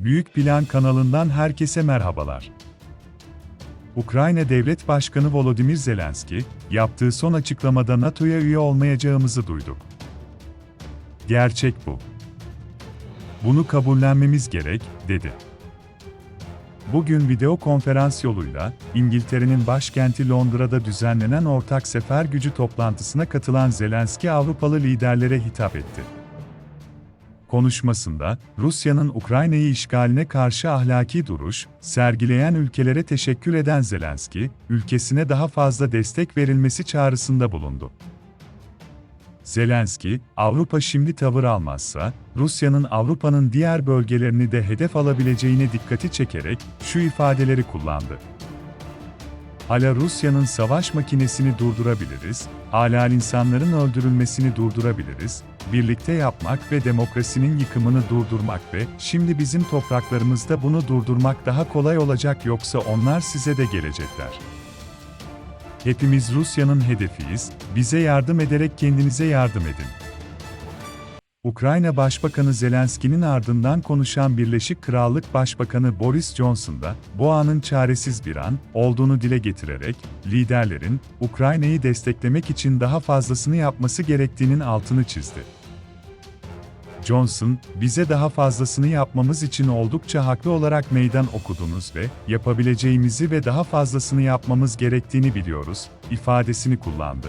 Büyük Plan kanalından herkese merhabalar. Ukrayna Devlet Başkanı Volodymyr Zelenski, yaptığı son açıklamada NATO'ya üye olmayacağımızı duyduk. Gerçek bu. Bunu kabullenmemiz gerek, dedi. Bugün video konferans yoluyla, İngiltere'nin başkenti Londra'da düzenlenen ortak sefer gücü toplantısına katılan Zelenski Avrupalı liderlere hitap etti. Konuşmasında, Rusya'nın Ukrayna'yı işgaline karşı ahlaki duruş sergileyen ülkelere teşekkür eden Zelenski, ülkesine daha fazla destek verilmesi çağrısında bulundu. Zelenski, Avrupa şimdi tavır almazsa, Rusya'nın Avrupa'nın diğer bölgelerini de hedef alabileceğine dikkati çekerek şu ifadeleri kullandı. Hala Rusya'nın savaş makinesini durdurabiliriz, hala insanların öldürülmesini durdurabiliriz, birlikte yapmak ve demokrasinin yıkımını durdurmak ve şimdi bizim topraklarımızda bunu durdurmak daha kolay olacak yoksa onlar size de gelecekler. Hepimiz Rusya'nın hedefiyiz, bize yardım ederek kendinize yardım edin. Ukrayna Başbakanı Zelenski'nin ardından konuşan Birleşik Krallık Başbakanı Boris Johnson da, bu anın çaresiz bir an olduğunu dile getirerek, liderlerin, Ukrayna'yı desteklemek için daha fazlasını yapması gerektiğinin altını çizdi. Johnson, bize daha fazlasını yapmamız için oldukça haklı olarak meydan okudunuz ve yapabileceğimizi ve daha fazlasını yapmamız gerektiğini biliyoruz, ifadesini kullandı.